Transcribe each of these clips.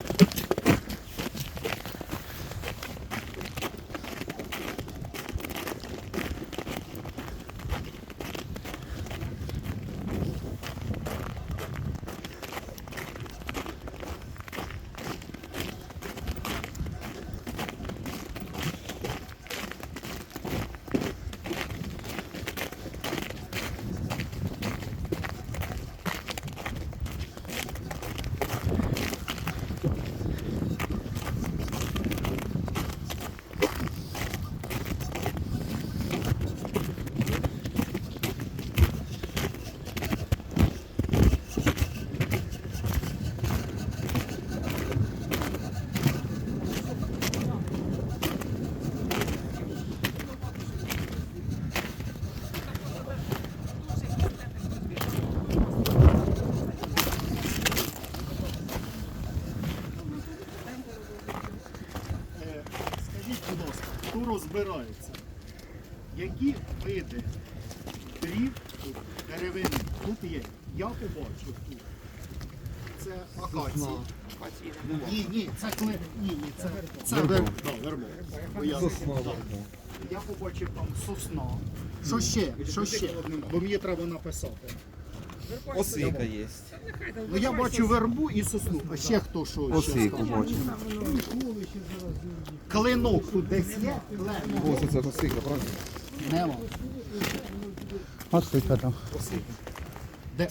Е, розбирається? Які види дрів тут, деревини тут є? Я побачив тут. Це акація. Ні, ні, це клен. Ні, ні, це, це да, вербо. Бо я- да. Я побачив там сосна. Що ще? Що ще? Бо мені треба написати. Осика є. Ну я бачу вербу і сосну. А ще хто що? ще Осику бачу. Клинок тут десь є? Клинок. Ось це осика, правильно? Нема. Осика там.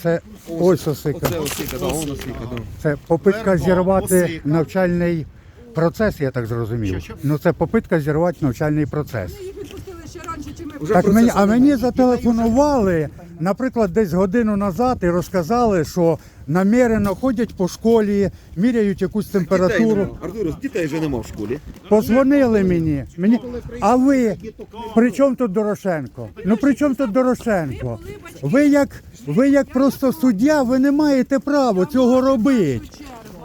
Це ось осика. Оце осика, да, он осика, да. Це попитка зірвати осика. навчальний процес, я так зрозумів. Що? Ну це попитка зірвати навчальний процес. Їх відпустили ще раніше, чим ми Так мені, а мені зателефонували, наприклад, десь годину назад і розказали, що намірено ходять по школі, міряють якусь температуру. Артур, дітей вже нема в школі. Позвонили мені. мені. А ви при чому тут Дорошенко? Ну при чому тут Дорошенко? Ви як, ви як просто суддя, ви не маєте права цього робити.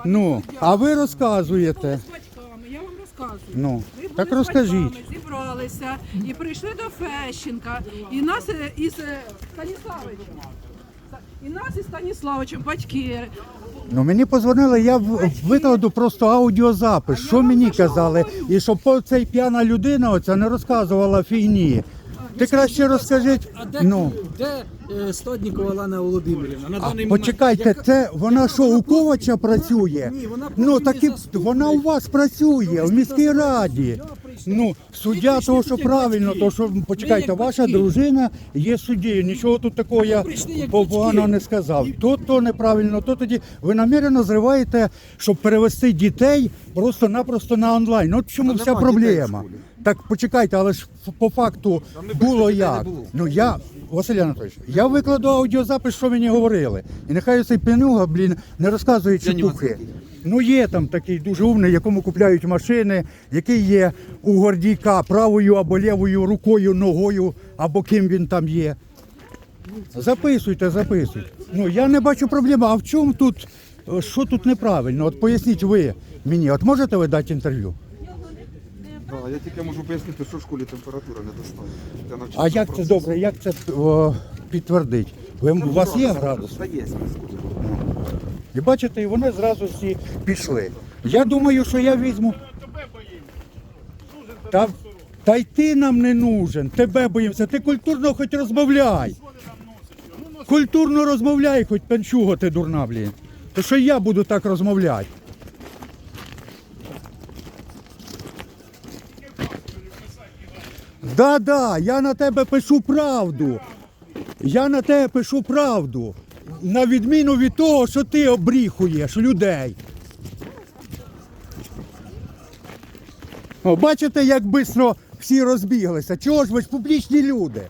Ну, а ви розказуєте. я вам розказую. Ну, Так з розкажіть. батьками, зібралися і прийшли до Фещенка. І нас е, із е, Станіславичем. І нас із Станіславичем, батьки. Ну мені позвонили, я в- викладу просто аудіозапис. Що мені казали? І щоб по- цей п'яна людина оця не розказувала фігні. Ти краще розкажіть. А де, Ну, де е, Стоднікова Олена Володимирівна? На даний момент, почекайте, яка- це вона що, у Ковача працює? Ні, вона Ну так і вона у вас працює, в міській раді. Ну, суддя того, що правильно, то що почекайте, ваша дружина є суддєю. Нічого тут такого я прийшли поганого не сказав. То то неправильно, то тоді ви намірено зриваєте, щоб перевести дітей просто-напросто на онлайн. От в чому вся нема дітей в проблема. Так почекайте, але ж по факту було як. Ну я, Василь Анатолійович, я викладу аудіозапис, що мені говорили. І нехай цей пенюга, блін, не розказує Я чепухи. Ну є там такий дуже умний, якому купляють машини, який є у Гордійка правою або лівою рукою, ногою, або ким він там є. Записуйте, записуйте. Ну я не бачу проблеми. А в чому тут, е, що тут неправильно? От поясніть ви мені, от можете ви дати інтерв'ю? Да, я тільки можу пояснити, що в школі температура недостатня. для А як це добре, як це підтвердить? У вас є градус? Та є. І бачите, і вони зразу всі пішли. Я думаю, що я візьму. Та, та й ти нам не нужен, тебе боїмося. Ти культурно хоч розмовляй. Культурно розмовляй, хоч пенчуго ти дурна, блін. То що я буду так розмовляти? Да, да, я на тебе пишу правду. Я на тебе пишу правду. На відміну від того, що ти обріхуєш людей. О, бачите, як швидко всі розбіглися. Чого ж ви ж публічні люди?